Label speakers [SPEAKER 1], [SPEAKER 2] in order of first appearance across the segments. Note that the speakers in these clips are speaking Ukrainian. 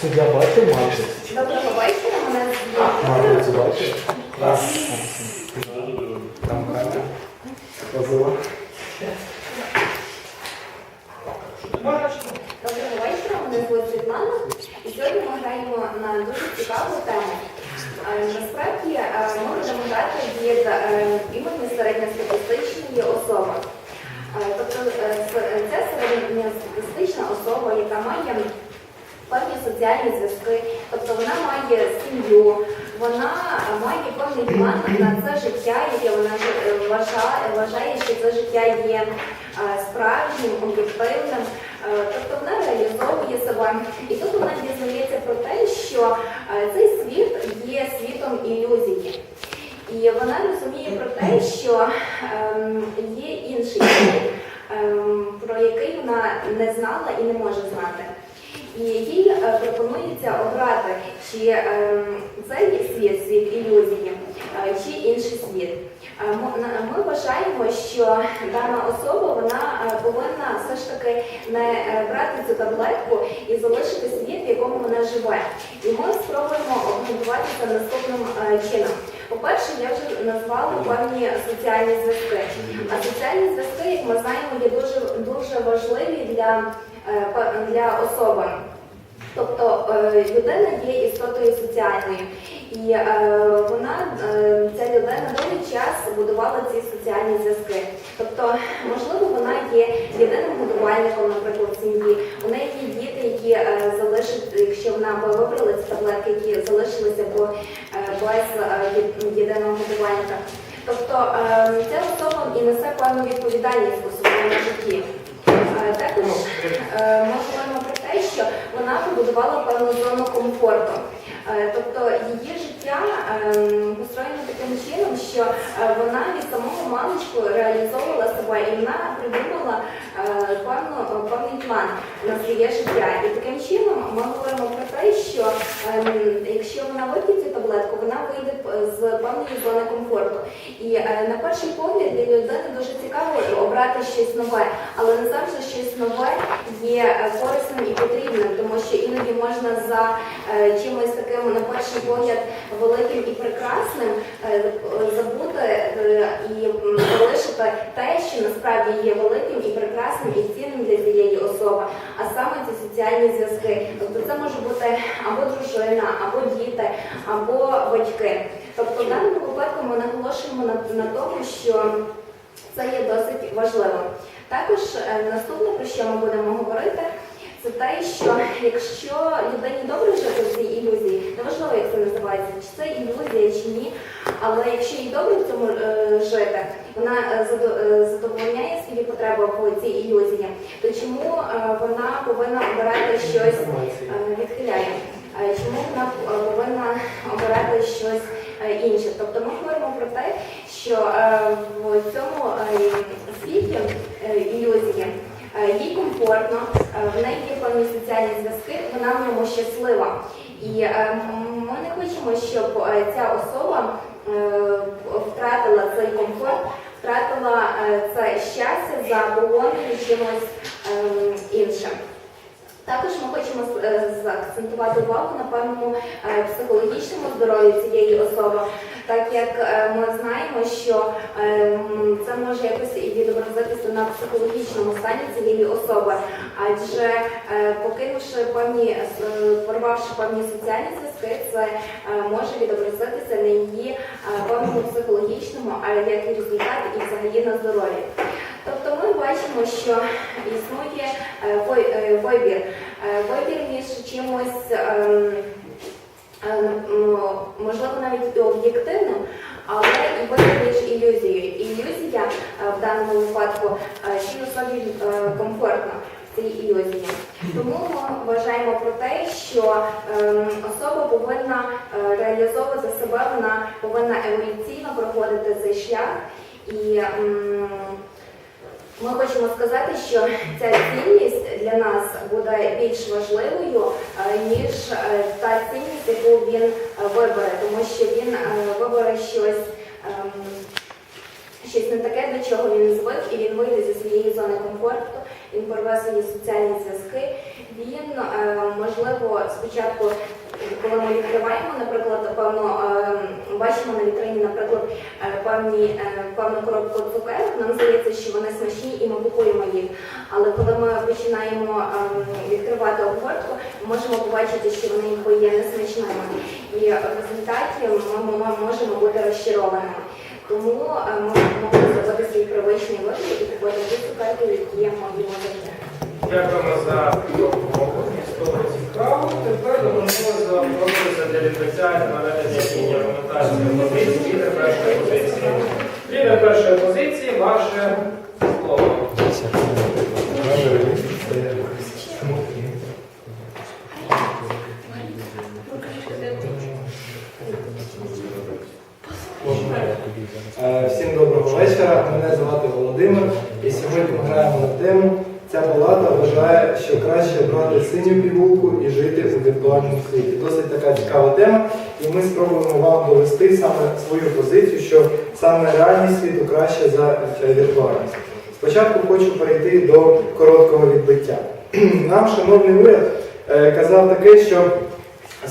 [SPEAKER 1] Суддя бачив Маркус?
[SPEAKER 2] Доброго вечора, мене звуть
[SPEAKER 1] Маркус бачив? Там камера.
[SPEAKER 2] Доброго вечора, мене звуть Світлана. І сьогодні ми граємо на дуже цікаву тему. Е, Насправді е, ми будемо дати від е, імені середньостатистичної особи. Е, Тобто це середньостатистична особа, яка має певні соціальні зв'язки, тобто вона має сім'ю, вона має певний план на це життя, яке вона е, вважає, що це життя є е, справжнім, об'єктивним. Е, Тобто вона реалізовує себе. І тут вона дізнається про те, що цей світ є світом ілюзії. І вона розуміє про те, що ем, є інший світ, ем, про який вона не знала і не може знати. І їй е, пропонується обрати, чи ем, цей світ, світ ілюзії, е, чи інший світ. Е, Ми вважаємо, що дана особа вона повинна все ж таки не брати цю таблетку і залишити світ, в якому вона живе. І ми спробуємо обґрунтувати це наступним чином. По-перше, я вже назвала певні соціальні зв'язки. А соціальні зв'язки, як ми знаємо, є дуже дуже важливі для, е, для особи. Тобто е, людина є істотою соціальною, і е, вона, ця людина довгий час будувала ці соціальні зв'язки. Тобто, можливо, вона є єдиним годувальником, наприклад, в сім'ї. У неї є які е, якщо вона вибрала ці таблетки, які залишилися б е, без е, єдиного годувальника. Тобто ця особа і несе певну відповідальність у своєму житті. Також ми говоримо про те, що вона побудувала певну зону комфорту. Тобто її життя ем, построєно таким чином, що е, вона від самого маличку реалізовувала себе і вона придумала е, певну, певний план на своє життя. І таким чином ми говоримо про те, що ем, якщо вона вип'є цю таблетку, вона вийде з певної зони комфорту. І е, на перший погляд для людини дуже цікаво обрати щось нове, але не завжди щось нове є е, корисним і потрібним, тому що іноді можна за е, чимось таким на перший погляд великим і прекрасним е, забути е, і залишити те, що насправді є великим і прекрасним і цінним для цієї особи, а саме ці соціальні зв'язки. Тобто це може бути або дружина, або діти, або батьки. Тобто в даному випадку ми наголошуємо на, на тому, що це є досить важливим. Також е, наступне, про що ми будемо говорити, це те, що якщо людині добре жити в цій ілюзії, неважливо, як це називається, чи це ілюзія, чи ні, але якщо їй добре в цьому е, жити, вона е, е, задовольняє свої потреби в цій ілюзії, то чому е, вона повинна обирати щось відхиляє? Чому вона повинна обирати щось інше? Тобто ми говоримо про те, що в цьому світі е, ілюзії е, їй комфортно, е, в неї є певні соціальні зв'язки, вона в ньому щаслива. І е, ми не хочемо, щоб е, ця особа втратила цей комфорт, втратила це щастя за погоною чимось е, іншим. Також ми хочемо заакцентувати увагу на певному психологічному здоров'ю цієї особи, так як е, ми знаємо, що е, це може якось і відобразитися на психологічному стані цієї особи, адже е, покинувши певні, порвавши певні соціальні зв'язки, це може відобразитися на її певному психологічному, а як і результат, і взагалі на здоров'ї. Тобто ми бачимо, що існує вибір, вибір між чимось, ем, можливо, навіть і об'єктивним, але і вибір між ілюзією. Ілюзія е, в даному випадку е, цій особі е, комфортно в цій ілюзії. Тому ми вважаємо про те, що ем, особа повинна е, реалізовувати себе, вона повинна еволюційно проходити цей шлях. І м, ми хочемо сказати, що ця цінність для нас буде більш важливою, е, ніж е, та цінність, яку він е, вибере, тому що він вибере щось, ем, щось не таке, до чого він звик, і він вийде зі своєї зони комфорту, він порве свої соціальні зв'язки. Він, можливо, спочатку, коли ми відкриваємо, наприклад, певно, е, бачимо на вітрині, наприклад, е, певні, е, певну коробку цукерок, нам здається, що вони смачні і ми купуємо їх. Але коли ми починаємо відкривати обгортку, можемо побачити, що вони є несмачними. І в результаті ми, можемо бути розчарованими. Тому ми можемо зробити свій привичний вибір і купити ті цукерки, які ми їмо.
[SPEAKER 3] Дякуємо за допомогу. Цікаво. Тепер допомогу пропозицію для відкриття і наведення лінії аргументації позиції. Лідер першої позиції. Лідер першої ваше слово.
[SPEAKER 1] Е, Всім доброго вечора. Мене звати Володимир. І сьогодні ми граємо на тему. Ця палата вважає, що краще брати синю пігулку і жити у віртуальному світі. Досить така цікава тема, і ми спробуємо вам довести саме свою позицію, що саме реальний світ краще за віртуальність. Спочатку хочу перейти до короткого відбиття. Нам, шановний уряд, е, казав таке, що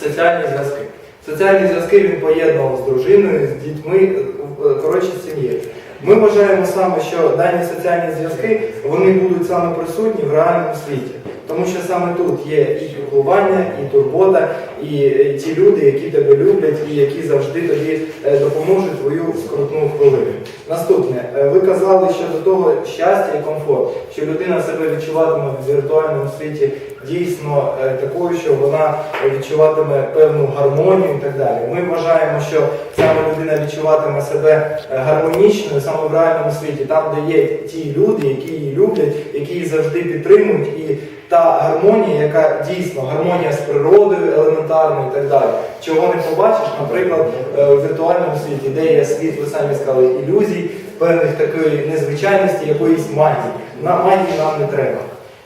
[SPEAKER 1] соціальні зв'язки. Соціальні зв'язки він поєднував з дружиною, з дітьми, е, коротше, з сім'єю. Ми вважаємо саме, що дані соціальні зв'язки вони будуть саме присутні в реальному світі. Тому що саме тут є і піклування, і турбота, і е, ті люди, які тебе люблять і які завжди тобі е, допоможуть твою скрутну хвилину. Наступне, Е, ви казали щодо того щастя і комфорт, що людина себе відчуватиме в віртуальному світі дійсно такою, що вона відчуватиме певну гармонію і так далі. Ми вважаємо, що саме людина відчуватиме себе гармонічною саме в реальному світі, там, де є ті люди, які її люблять, які її завжди підтримують, і та гармонія, яка дійсно гармонія з природою елементарною і так далі. Чого не побачиш, наприклад, е, в віртуальному світі, де є світ, ви самі сказали, ілюзій, певних такої незвичайності, якоїсь магії. На магії нам не треба.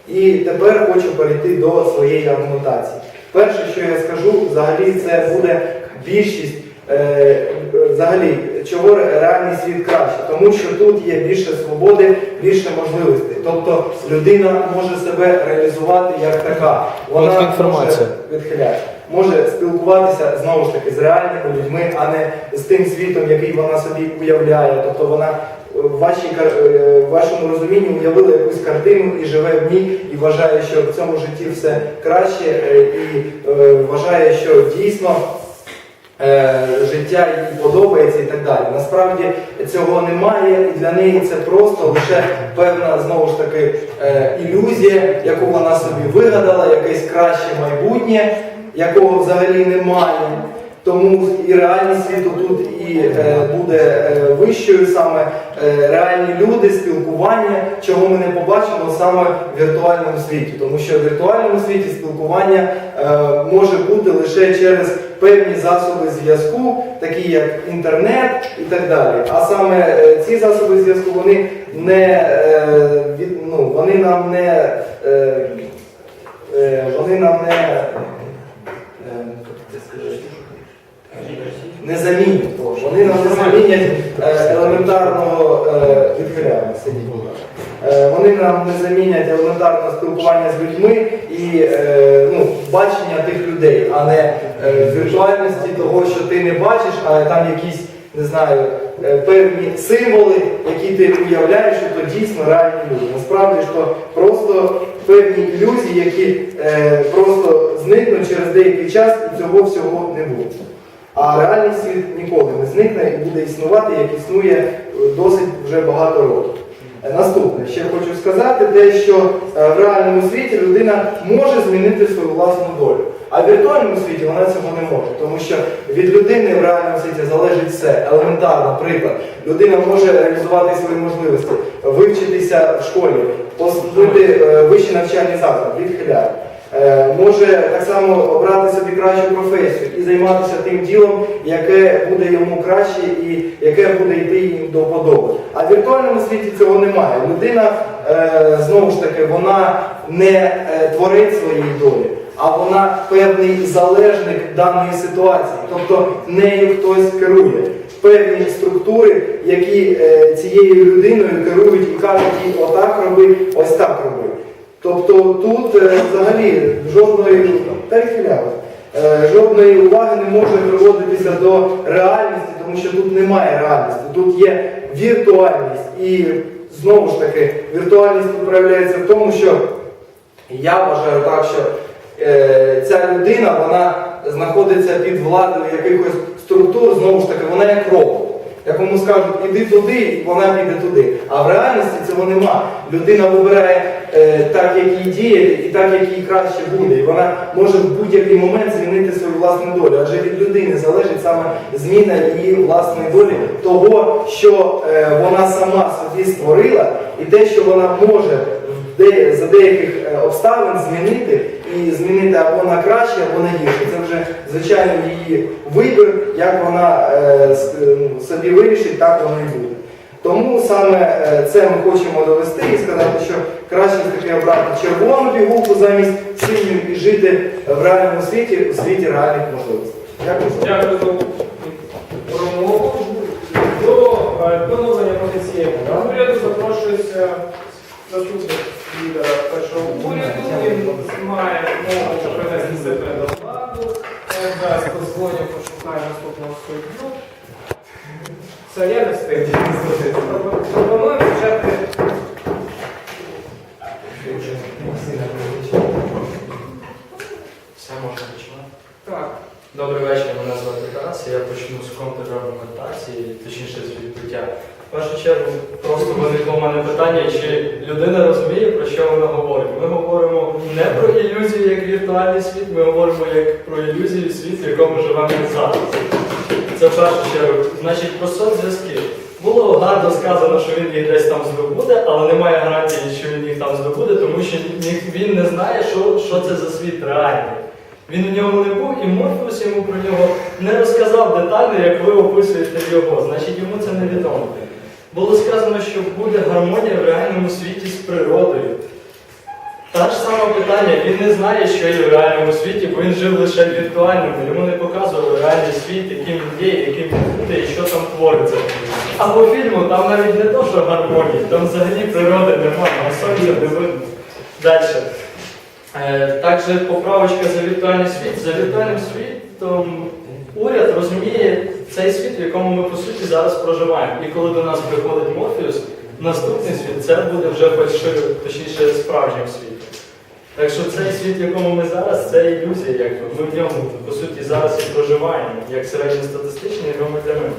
[SPEAKER 1] І тепер хочу перейти до своєї аргументації. Перше, що я скажу, взагалі це буде більшість, е, взагалі, чого реальний світ краще, тому що тут є більше свободи, більше можливостей. Тобто людина може себе реалізувати як така. Вона
[SPEAKER 4] інформація.
[SPEAKER 1] може відхиляти. Може спілкуватися знову ж таки з реальними людьми, а не з тим світом, який вона собі уявляє. Тобто вона в, вашій, е, в вашому розумінні уявила якусь картину і живе в ній, і вважає, що в цьому житті все краще, е, і е, вважає, що дійсно. Е, Життя їй подобається і так далі. Насправді цього немає, і для неї це просто лише певна знову ж таки е, ілюзія, яку вона собі вигадала, якесь краще майбутнє, якого взагалі немає. Тому і реальність світу тут і е, буде е, вищою саме е, реальні люди, спілкування, чого ми не побачимо саме в віртуальному світі. Тому що в віртуальному світі спілкування е, може бути лише через певні засоби зв'язку, такі як інтернет і так далі. А саме е, ці засоби зв'язку вони не е, від, ну, вони нам не е, е, вони нам не е, як це сказати? Не замінять. Вони нам не замінять е, елементарного е, відхиляємо. Е, Вони нам не замінять елементарного спілкування з людьми і е, ну, бачення тих людей, а не е, віртуальності того, що ти не бачиш, а там якісь, не знаю, е, певні символи, які ти уявляєш, що то дійсно реальні люди. Насправді ж то просто певні ілюзії, які е, просто зникнуть через деякий час і цього всього не буде. А реальний світ ніколи не зникне і буде існувати, як існує е, досить вже багато років. Е, Наступне, ще хочу сказати, те, що е, в реальному світі людина може змінити свою власну долю. А в віртуальному світі вона цього не може, тому що від людини в реальному світі залежить все. Елементарно, приклад. Людина може реалізувати свої можливості, вивчитися в школі, поступити в вищий навчальний заклад, відхиляє. Е, може так само обрати собі кращу професію і займатися тим ділом, яке буде йому краще і яке буде йти їм до подоби. А в віртуальному світі цього немає. Людина е, знову ж таки вона не е, творить своєї долі, а вона певний залежник даної ситуації, тобто нею хтось керує. певні структури, які цією людиною керують і кажуть їй отак роби, ось так роби. Тобто тут е, взагалі жодної перехилялось. Е, Жодної уваги не може приводитися до реальності, тому що тут немає реальності, тут є віртуальність. І знову ж таки, віртуальність тут проявляється в тому, що я вважаю так, що е, ця людина вона знаходиться під владою якихось структур, знову ж таки, вона як робот. Якому скажуть, іди туди, вона піде туди. А в реальності цього нема. Людина вибирає е, так, як їй діяти, і так, як їй краще буде. І вона може в будь-який момент змінити свою власну долю. Адже від людини залежить саме зміна її власної долі, того, що е, вона сама собі створила, і те, що вона може де- за деяких е, обставин змінити і змінити або на краще, або на гірше. Це вже звичайно її вибір, як вона е, е, ну, собі вирішить, так воно і буде. Тому саме це ми хочемо довести і сказати, що краще таки обрати червону пігулку замість синьої і жити в реальному світі, у світі реальних можливостей. Дякую.
[SPEAKER 3] Дякую за промову. До поновлення позиції уряду запрошується заступник лідера першого уряду. Він має змогу принести себе до владу. Я зараз дозвоню, наступного суддю. Все, я не встиг. Пропоную почати.
[SPEAKER 4] Все можна починати.
[SPEAKER 3] Так.
[SPEAKER 4] Добрий вечір, мене звати Тарас. Я почну з контраргументації, точніше з відбиття. В першу чергу просто виникло в мене питання, чи людина розуміє, про що вона говорить. Ми говоримо не про ілюзію як віртуальний світ, ми говоримо як про ілюзію світ, в якому живемо зараз. Це в першу чергу. Значить, про соцзв'язки. Було гарно сказано, що він їх десь там здобуде, але немає гарантії, що він їх там здобуде, тому що він не знає, що, що це за світ реальний. Він у ньому не був, і Морфеус йому про нього не розказав детально, як ви описуєте його. Значить, йому це невідомо. Було сказано, що буде гармонія в реальному світі з природою. Та ж саме питання, він не знає, що є в реальному світі, бо він жив лише в віртуальному. Йому не показували реальний світ, яким він є, яким він буде і що там твориться. А по фільму там навіть не то, що гармонії, там взагалі природи немає, а сонця не видно. Далі. Е, Також поправочка за віртуальний світ. За віртуальним світом уряд розуміє цей світ, в якому ми по суті зараз проживаємо. І коли до нас приходить Морфеус, наступний світ це буде вже фальшивим, точніше справжнім світом. Так що цей світ, в якому ми зараз, це ілюзія, як ми в ньому по суті зараз і проживаємо, як середньостатистичний громадянин.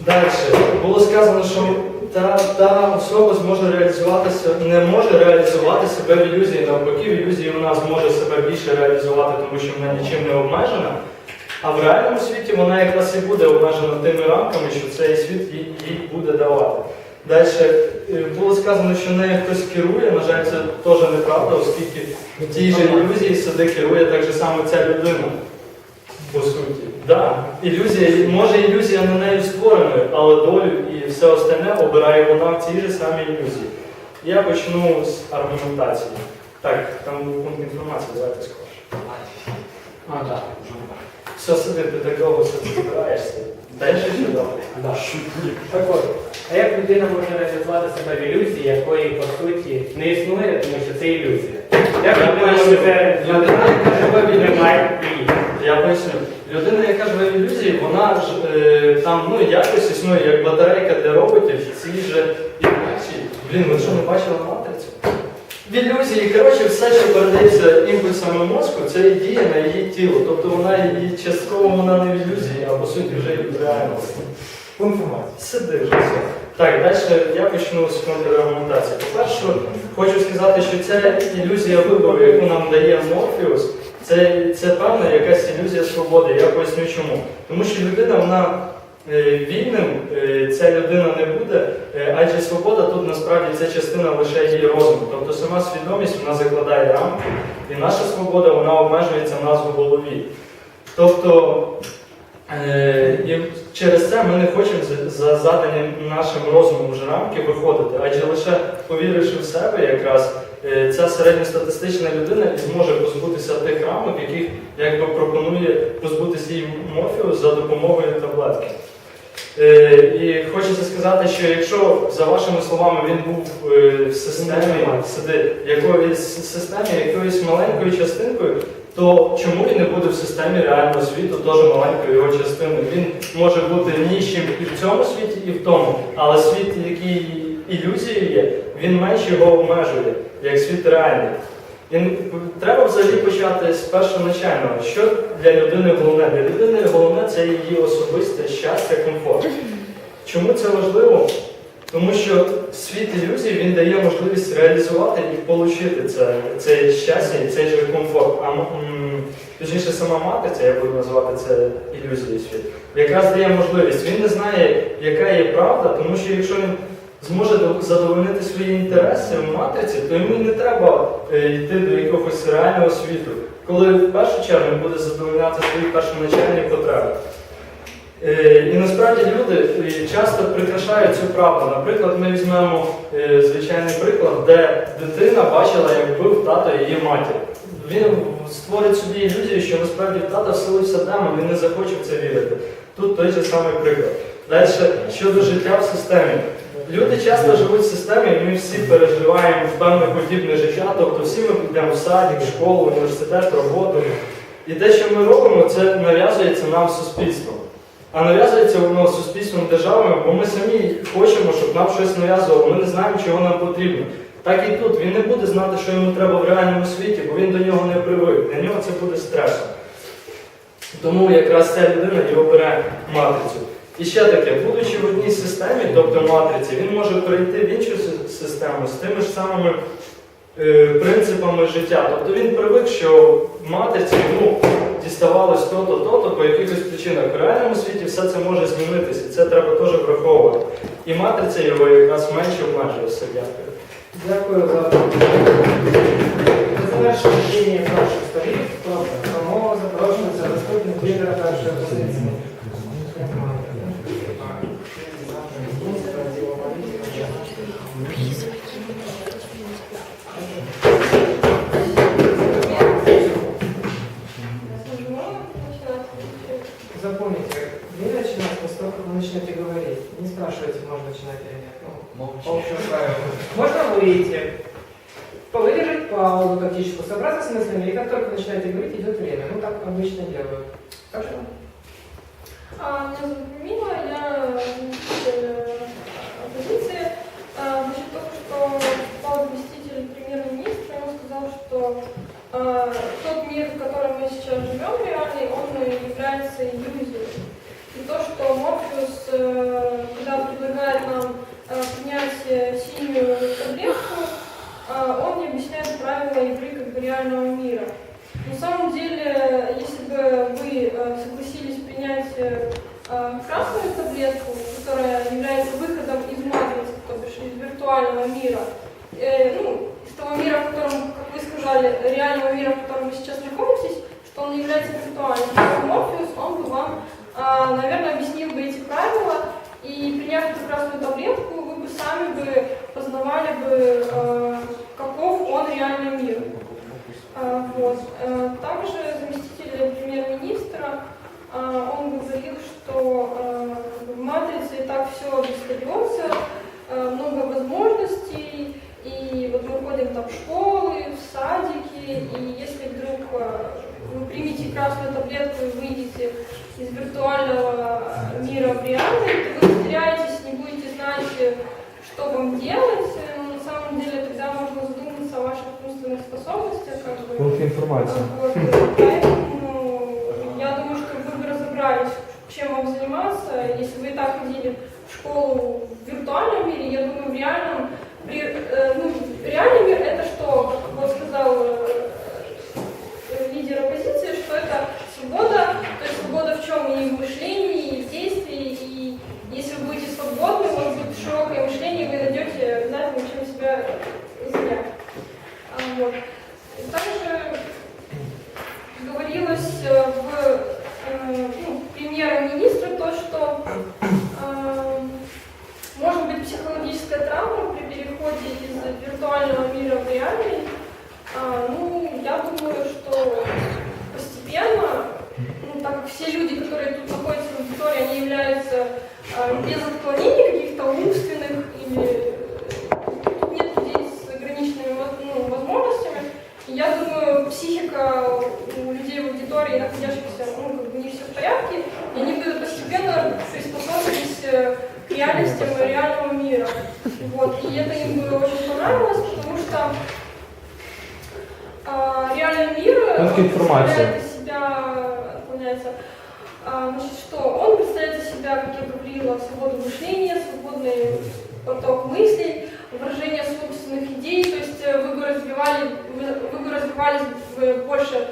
[SPEAKER 4] Далі було сказано, що та, та особа зможе реалізуватися, не може реалізувати себе в ілюзії. Навпаки, в ілюзії вона зможе себе більше реалізувати, тому що вона нічим не обмежена. А в реальному світі вона якраз і буде обмежена тими рамками, що цей світ їй, буде давати. Далі було сказано, що нею хтось керує. На жаль, це теж неправда, оскільки в тій же ілюзії сюди керує так же саме ця людина. По суті, да. Ілюзія, може ілюзія на нею створеною, але долю і все остальне обирає вона в цій же самій ілюзії. Я почну з аргументації. Так, там був пункт інформації, давайте скорше.
[SPEAKER 5] А, так.
[SPEAKER 4] Все сиди, ти довго собі збираєшся. Дай ще ще добре.
[SPEAKER 5] Да. Так от, а як людина може реалізувати себе в ілюзії, якої по суті не існує, тому що це ілюзія? Як
[SPEAKER 4] Я
[SPEAKER 5] людина
[SPEAKER 4] поясню.
[SPEAKER 5] може
[SPEAKER 4] Людина, яка живе в ілюзії.
[SPEAKER 5] немає її?
[SPEAKER 4] Я поясню. Людина, яка живе в ілюзії, вона ж е, там ну, якось існує як батарейка для роботів в цій же ілюзії. Блін, ви що не бачили матрицю? В ілюзії, коротше, все, що передається імпульсами мозку, це і діє на її тіло. Тобто вона її частково вона не в ілюзії, а по суті вже і в реальності.
[SPEAKER 1] Інформація.
[SPEAKER 4] Сиди вже все. Так, далі я почну з контраргументації. По-перше, хочу сказати, що ця ілюзія вибору, яку нам дає Морфеус, це, це певна якась ілюзія свободи. Я поясню чому. Тому що людина, вона вільним, е, ця людина не буде, е, адже свобода тут насправді це частина лише її розуму. Тобто сама свідомість вона закладає рамки, і наша свобода вона обмежується в нас в голові. Тобто Е, І через це ми не хочемо за- за задані нашим розумом вже рамки виходити, адже лише повіривши в себе, якраз е, ця середньостатистична людина зможе позбутися тих рамок, яких якби пропонує позбутися їй Морфеус за допомогою таблетки. Е, І хочеться сказати, що якщо за вашими словами він був е, в системі якоїсь системі, якоюсь маленькою частинкою, то чому він не буде в системі реального світу, теж маленькою його частиною? Він може бути нічим і в цьому світі, і в тому, але світ, який ілюзією є, він менше його обмежує, як світ реальний. І треба взагалі почати з першоначального. Що для людини головне? Для людини головне це її особисте щастя, комфорт. Чому це важливо? Тому що світ ілюзій він дає можливість реалізувати і отримати це, це щастя і цей же комфорт. А точніше, сама матриця, я буду називати це ілюзією світу, якраз дає можливість. Він не знає, яка є правда, тому що якщо він зможе до- задовольнити свої інтереси в матриці, то йому не треба е, йти до якогось реального світу, коли в першу чергу він буде задовольняти свої першоначальні потреби. Е, І насправді люди е, часто прикрашають цю правду. Наприклад, ми візьмемо звичайний приклад, де дитина бачила, як бив тато її матір. Він створить собі ілюзію, що насправді тата вселився демон, він не захоче в це вірити. Тут той же самий приклад. Далі щодо життя в системі. Люди часто живуть в системі, і ми всі переживаємо певне подібне життя, тобто всі ми йдемо в садик, школу, університет, роботу. І те, що ми робимо, це нав'язується нам суспільством. А нав'язується воно суспільством державою, бо ми самі хочемо, щоб нам щось нав'язувало. Ми не знаємо, чого нам потрібно. Так і тут він не буде знати, що йому треба в реальному світі, бо він до нього не привик. Для нього це буде стресом. Тому якраз ця людина його бере матрицю. І ще таке, будучи в одній системі, тобто матриці, він може перейти в іншу систему з тими ж самими е, принципами життя. Тобто він привик, що в матриці йому діставалось то-то, то-то по якихось причинах. В реальному світі все це може змінитися, це треба теж враховувати. І матриця його якраз менше обмежує все. Дякую.
[SPEAKER 5] Дякую за За завершення наших сторін. Промова запрошується заступник лідера першої можно начинать или нет. Ну, правило. Можно выйти, выдержать паузу тактическую, собраться с мыслями, и как только начинаете говорить, идет время. Ну, так обычно делают. Хорошо?
[SPEAKER 6] А, самом деле, так все достается, э, много возможностей, и вот мы ходим там в школы, в садики, и если вдруг э, вы примете красную таблетку и выйдете из виртуального мира в реальный, то вы потеряетесь, не будете знать, э, что вам делать, Э, но на самом деле тогда можно задуматься о ваших умственных способностях, как бы.
[SPEAKER 1] Пункт інформації.
[SPEAKER 6] Вот, чем вам заниматься. Если вы и так ходили в школу в виртуальном мире, я думаю, в реальном, при, э, ну, реальный мир это что, как вот сказал психика у людей в аудитории, находящихся, ну, как бы не все в порядке, и они постепенно приспособились э, к реальностям реального мира. Вот. И это им бы очень понравилось, потому что а, реальный мир
[SPEAKER 3] информация.
[SPEAKER 6] представляет из себя, отклоняется, а, значит, что он представляет из себя, как я говорила, свободу мышления, свободный поток мыслей, выражение собственных идей, то есть э, вы бы развивали, вы, вы бы развивались в больше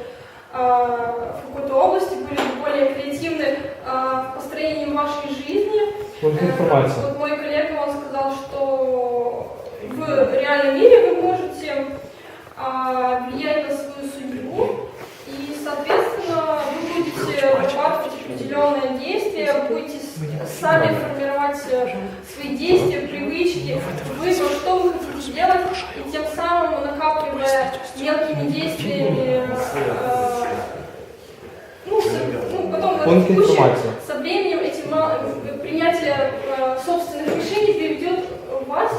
[SPEAKER 6] а, в какой-то области, были бы более креативны а, в построении вашей жизни.
[SPEAKER 3] Пункт
[SPEAKER 6] Э,
[SPEAKER 3] информации.
[SPEAKER 6] Вот мой коллега, он сказал, что в реальном мире вы можете влиять на свою судьбу, и, соответственно, вы будете вырабатывать определенные действия, будете сами формировать э, свои действия, привычки, выбор, что вы хотите делать, и тем самым накапливая мелкими действиями, э, ну, с- ну, потом в текущее-
[SPEAKER 3] информации.
[SPEAKER 6] со временем эти мал- э, принятие э, собственных решений приведет вас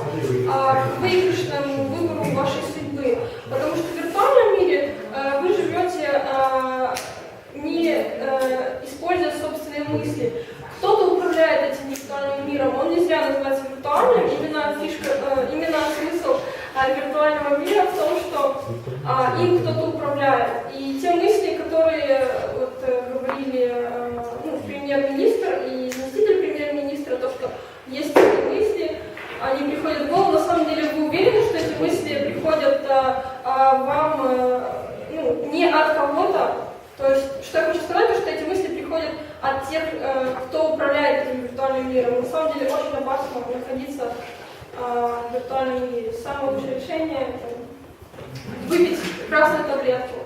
[SPEAKER 6] а, к выигрышному выбору вашей судьбы. Потому что в виртуальном мире э, вы живете, а, не э, используя собственные мысли. Кто-то управляет этим виртуальным миром, он не зря называется виртуальным. Именно фишка, э, именно смысл э, виртуального мира в том, что а, им кто-то деле находиться в виртуальном мире. Самое лучшее решение выпить красную таблетку.